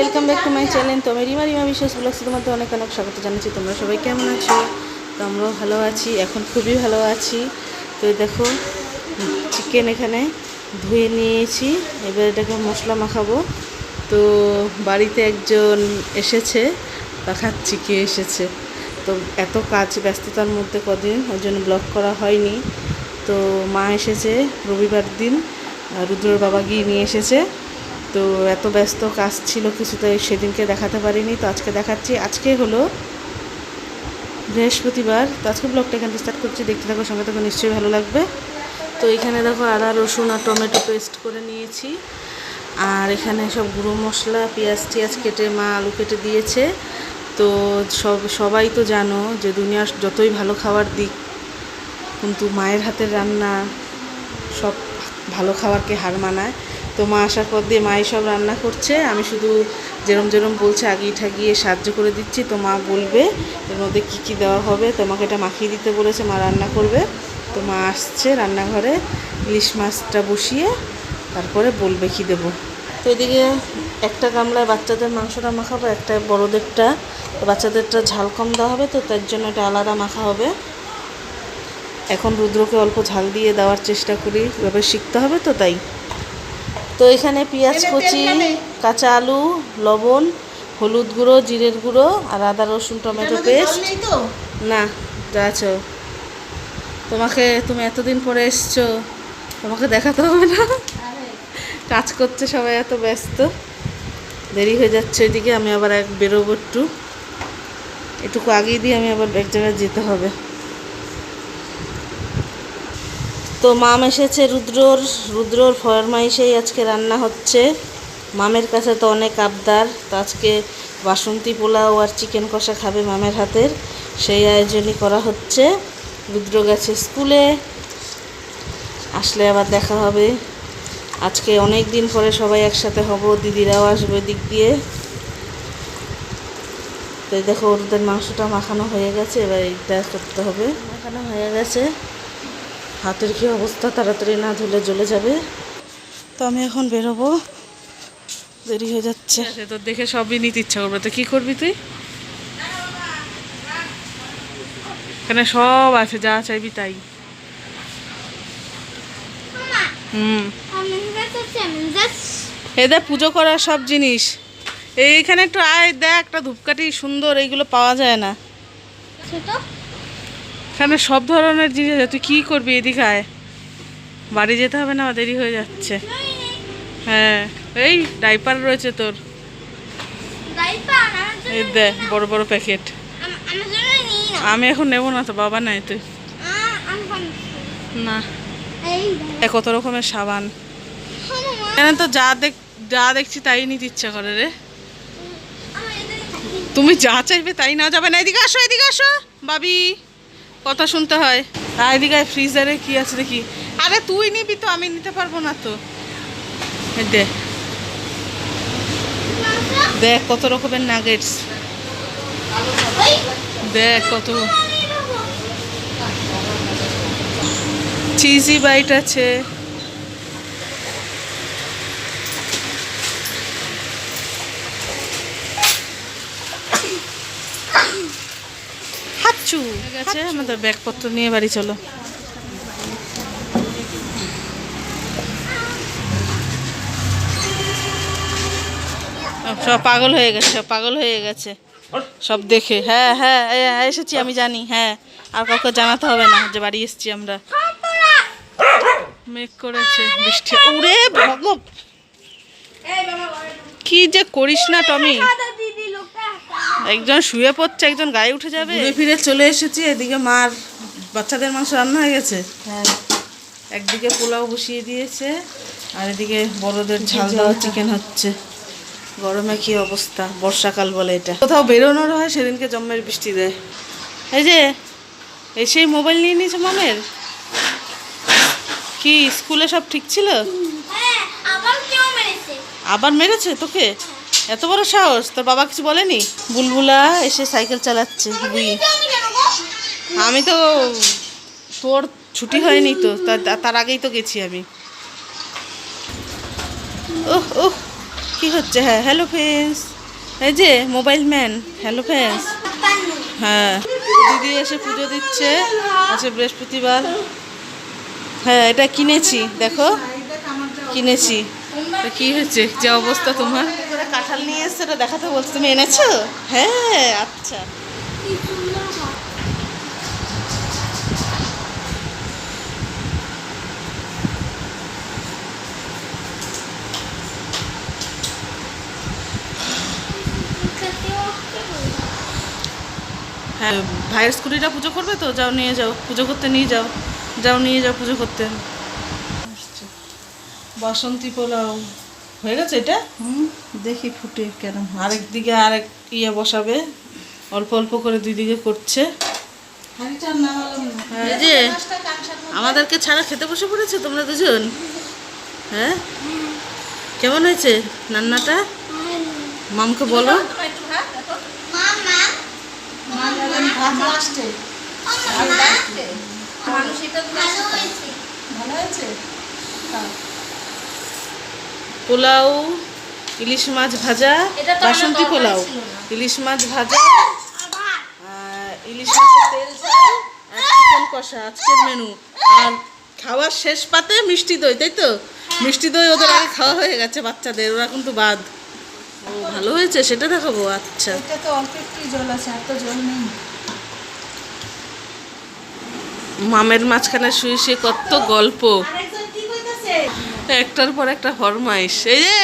Welcome back to my channel তো আমি রিমা রিমা বিশ্বাস ব্লগসের মধ্যে অনেক অনেক স্বাগত জানাচ্ছি। তোমরা সবাই কেমন আছো? তো আমরাও ভালো আছি, এখন খুবই ভালো আছি। তো দেখো চিকেন এখানে ধুয়ে নিয়েছি। এবার এটাকে মশলা মাখাবো। তো বাড়িতে একজন এসেছে তা খাচ্ছি, কে এসেছে। তো এত কাজ, ব্যস্ততার মধ্যে কদিন, ওই জন্য ব্লগ করা হয়নি। তো মা এসেছে রবিবার দিন রুদ্রর বাবা গিয়ে নিয়ে এসেছে। তো এত ব্যস্ত কাজ ছিল কিছুতে সেদিনকে দেখাতে পারিনি, তো আজকে দেখাচ্ছি। আজকে হলো বৃহস্পতিবার, তো আজকে ব্লগটা এখান স্টার্ট করছি। দেখতে থাকো, সঙ্গে থাকো, নিশ্চয়ই ভালো লাগবে। তো এখানে দেখো আদা, রসুন আর টমেটো পেস্ট করে নিয়েছি। আর এখানে সব গুঁড়ো মশলা, পেঁয়াজ টিয়াজ কেটে মা আলু কেটে দিয়েছে। তো সব, সবাই তো জানো যে দুনিয়ার যতই ভালো খাবার দিক, কিন্তু মায়ের হাতের রান্না সব ভালো খাবারকে হার মানায়। তো মা আসার পর দিয়ে মাই সব রান্না করছে। আমি শুধু যেরম যেরম বলছে আগিয়ে ঠাগিয়ে সাহায্য করে দিচ্ছি, তো মা বলবে এর মধ্যে কী কী দেওয়া হবে। তোমাকে এটা মাখিয়ে দিতে বলেছে, মা রান্না করবে। তো মা আসছে রান্নাঘরে, ইলিশ মাছটা বসিয়ে তারপরে বলবে কি দেবো। তো এদিকে একটা গামলায় বাচ্চাদের মাংসটা মাখাবো, একটা বড়োদেরটা। বাচ্চাদেরটা ঝাল কম দেওয়া হবে, তো তার জন্য এটা আলাদা মাখা হবে। এখন রুদ্রকে অল্প ঝাল দিয়ে দেওয়ার চেষ্টা করি, এভাবে শিখতে হবে তো তাই। তো এখানে পেঁয়াজ কুচি কাঁচা আলু লবণ হলুদ গুঁড়ো জিরের গুঁড়ো আর আদা রসুন টমেটো পেস্ট। না যা আছো। তোমাকে তুমি এতদিন পরে এসছো তোমাকে দেখাতে হবে না? কাজ করছে সবাই এত ব্যস্ত। দেরি হয়ে যাচ্ছে ওইদিকে আমি আবার এক বেরোবো একটু। একটুকু আগেই দিয়ে আমি আবার এক জায়গায় যেতে হবে। তো মাম এসেছে, রুদ্রর রুদ্রর ফরমাইশেই আজকে রান্না হচ্ছে। মামের কাছে তো অনেক আবদার, তো আজকে বাসন্তী পোলাও আর চিকেন কষা খাবে মামের হাতের। সেই আয়োজনই করা হচ্ছে। রুদ্র গেছে স্কুলে, আসলে আবার দেখা হবে। আজকে অনেক দিন পরে সবাই একসাথে হব, দিদিরাও আসবে দিক দিয়ে। তো দেখো, ওদের মাংসটা মাখানো হয়ে গেছে, এবার এইটা করতে হবে। মাখানো হয়ে গেছে। হাতের কি অবস্থা? তাড়াতাড়ি না ধুলে জ্বলে যাবে। তো আমি এখন বেরোবো। দেরি হয়ে যাচ্ছে। তোর দেখে সবই নিতে ইচ্ছা করবে। তো কি করবি তুই? এখানে সব আছে যা চাইবি তাই। হুম। এদের পুজো করার সব জিনিস। এইখানে একটু আয় দেখ একটা ধূপকাঠি সুন্দর এইগুলো পাওয়া যায় না। এখানে সব ধরনের জিনিস আছে। তুই কী করবি এদিকে আয়। বাড়ি যেতে হবে না, দেরি হয়ে যাচ্ছে। হ্যাঁ এই ডাইপার রয়েছে তোর। এই দে বড় বড় প্যাকেট। আমি এখন নেব না তো, বাবা নাই তুই। না। কত রকমের সাবান। এখানে তো যা দেখ, যা দেখছি তাই নিতে ইচ্ছা করে রে। তুমি যা চাইবে তাই না যাবে না। এদিকে আসো এদিকে আসো, বাবি। কথা শুনতে হয়। আর এদিকে ফ্রিজারে কি আছে দেখি। আরে তুই নিবি তো, আমি নিতে পারব না তো। দেখ কত রকমের নাগেটস দেখ কত। চিজি বাইট আছে হাচ্ছু আছে, আমাদের ব্যাগপত্র নিয়ে বাড়ি চলো। সব পাগল হয়ে গেছে, সব পাগল হয়ে গেছে। সব দেখে হ্যাঁ হ্যাঁ এসেছি আমি জানি হ্যাঁ। আর কাউকে জানাতে হবে না যে বাড়ি এসেছি আমরা। মেঘ করেছে, বৃষ্টি ওরে ভগ কি যে করিস না, টমি। একজন শুয়ে পড়ছে একজন গায়ে উঠে যাবে। ঘুরে ফিরে চলে এসেছি এদিকে মার বাচ্চাদের মাংস রান্না হয়ে গেছে। হ্যাঁ। একদিকে পোলাও বসিয়ে দিয়েছে আর এদিকে বড়দের ঝাল দেওয়া চিকেন হচ্ছে। গরমে কি অবস্থা বর্ষাকাল বলে এটা। কোথাও বেরোনোর হয় সেদিনকে জম্মের বৃষ্টি দেয়। এই যে এসেই মোবাইল নিয়ে নিয়েছে মামের। কি স্কুলে সব ঠিক ছিল? আবার মেরেছে। তোকে? এত বড় সাহস? তোর বাবা কিছু বলেনি? বুলবুলা এসে সাইকেল চালাচ্ছে আমি তো, তোর ছুটি হয়নি তো তার আগেই তো গেছি আমি। ওহ ওহ কি হচ্ছে? হ্যাঁ হ্যালো ফ্রেন্ডস এই যে মোবাইল ম্যান হ্যালো ফ্যান্স হ্যাঁ দিদি এসে পুজো দিচ্ছে, আজকে বৃহস্পতিবার। হ্যাঁ এটা কিনেছি, দেখো। কিনেছি। কি হয়েছে? যে অবস্থা তোমার? কাঁঠাল নিয়ে এসছে এটা দেখাতে বলছো তুমি এনেছো? হ্যাঁ আচ্ছা। হ্যাঁ ভাইয়ের স্কুটিটা পুজো করবে তো? যাও নিয়ে যাও পুজো করতে নিয়ে যাও। যাও নিয়ে যাও পুজো করতে। বাসন্তী পোলাও। হয়ে গেছে এটা? হুম। দেখি ফুটে কেন আরেক দিকে আরেক ইয়ে বসাবে অল্প অল্প করে দুই দিকে করছে যে আমাদেরকে ছাড়া খেতে বসে পড়েছে তোমরা দুজন হ্যাঁ কেমন হয়েছে রান্নাটা মামকে বলো পোলাও ইলিশ মাছ ভাজা বাসন্তী পোলাও। ইলিশ মাছ ভাজা ইলিশ মাছের তেল ঝাল আর চিকেন কষা আজকের মেনু। আর খাওয়ার শেষ পাতে মিষ্টি দই তাই তো? মিষ্টি দই ওদের আগে খাওয়া হয়ে গেছে বাচ্চাদের ওরা কিন্তু বাদ। ও ভালো হয়েছে সেটা দেখাবো আচ্ছা। এটা তো অল্প একটু জল আছে আর তো জল নেই। মামের মাঝখানে শুয়ে শুয়ে কত গল্প। একটার পর একটা ফরমাইশ এই যে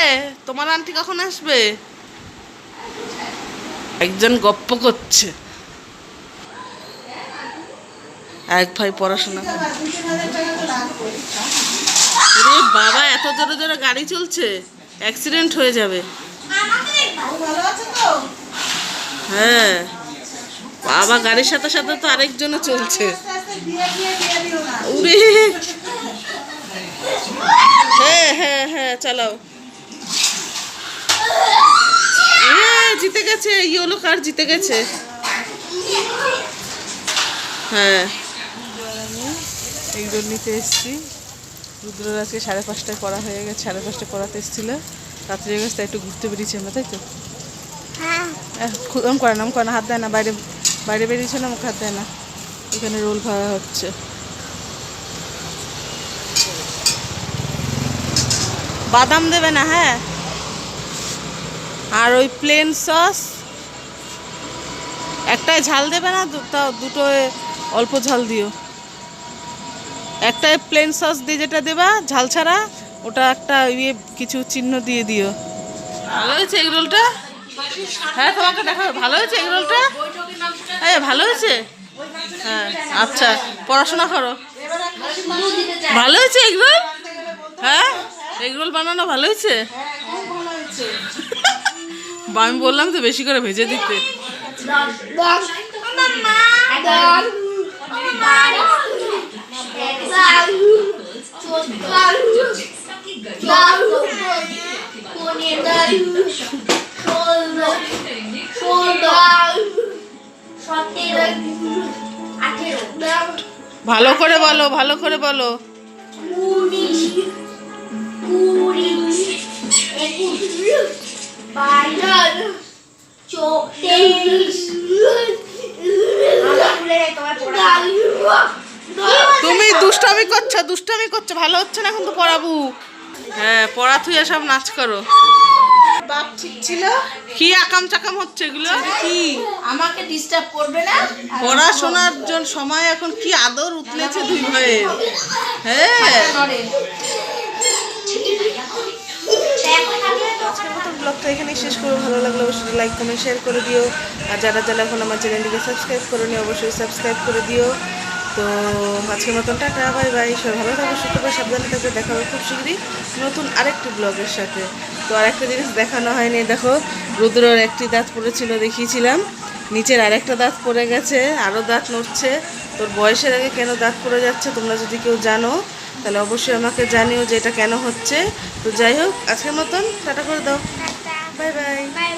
তোমার আন্টি কখন আসবে? একজন গপ্প করছে। এক ভাই পড়াশোনা বাবা এত জোরে জোরে গাড়ি চলছে অ্যাক্সিডেন্ট হয়ে যাবে। হ্যাঁ বাবা গাড়ির সাথে সাথে তো আরেকজনও চলছে। আস্তে হ্যাঁ হ্যাঁ হ্যাঁ চালাও। এ, জিতে গেছে ইয়েলো কার জিতে গেছে? হ্যাঁ। এগুলো নিতে এসেছি। রুদ্রের আজকে সাড়ে পাঁচটায় পড়া হয়ে গেছে সাড়ে পাঁচটায় পড়াতে এসেছিল। রাত্রি হয়ে গেছে তাই একটু ঘুরতে বেরিয়েছি আমরা তাই তো? খু- ওরম করে না ওরম করে না হাত দেয় না বাইরে বাইরে বেরিয়েছে না মুখ হাত দেয় না। এখানে রোল ভাড়া হচ্ছে। বাদাম দেবে না হ্যাঁ? আর ওই প্লেন সস একটাই ঝাল দেবে না তাও দুটো অল্প ঝাল দিও। একটাই প্লেন সস দিয়ে যেটা দেবা, ঝাল ছাড়া, ওটা একটা ইয়ে কিছু চিহ্ন দিয়ে দিও। ভালো হয়েছে এগ রোলটা? হ্যাঁ তোমাকে দেখা ভালো হয়েছে এগ রোলটা? হ্যাঁ ভালো হয়েছে? হ্যাঁ আচ্ছা পড়াশোনা করো। ভালো হয়েছে এগ রোল? হ্যাঁ? এগ রোল বানানো ভালো হয়েছে? আমি বললাম তো বেশি করে ভেজে দিতে। ভালো করে বলো ভালো করে বলো। তুমি দুষ্টামি করছ দুষ্টামি করছ ভালো হচ্ছে না কিন্তু পড়াবু। হ্যাঁ পড়া থুয়ে সব নাচ করো। বাপ ঠিক ছিল? কি আকাম চাকাম হচ্ছে এগুলো? কি? আমাকে ডিস্টার্ব করবে না? পড়াশোনার জন্য সময় এখন কি আদর উতলেছে দুই ভাইয়ের? হ্যাঁ। ব্লগটা এখানেই শেষ করব। ভালো লাগলে অবশ্যই লাইক কমেন্ট শেয়ার করে দিও। আর যারা যারা এখন আমার চ্যানেলটিকে সাবস্ক্রাইব করে নিও অবশ্যই সাবস্ক্রাইব করে দিও। তো আজকের মতন টাটা বাই বাই সবাই ভালো থাকবে সুস্থ করে সাবধানে থাকবে দেখা হবে খুব শীঘ্রই নতুন আরেকটি ব্লগের সাথে। তো আরেকটা জিনিস দেখানো হয়নি, দেখো, রুদ্রর একটি দাঁত পড়েছিল, দেখিয়েছিলাম। নিচের আরেকটা দাঁত পড়ে গেছে আরও দাঁত নড়ছে। তোর বয়সের আগে কেন দাঁত পড়ে যাচ্ছে, তোমরা যদি কেউ জানো, তাহলে অবশ্যই আমাকে জানিও যে এটা কেন হচ্ছে। তো যাই হোক, আজকের মতন টাটা করে দাও। Bye bye bye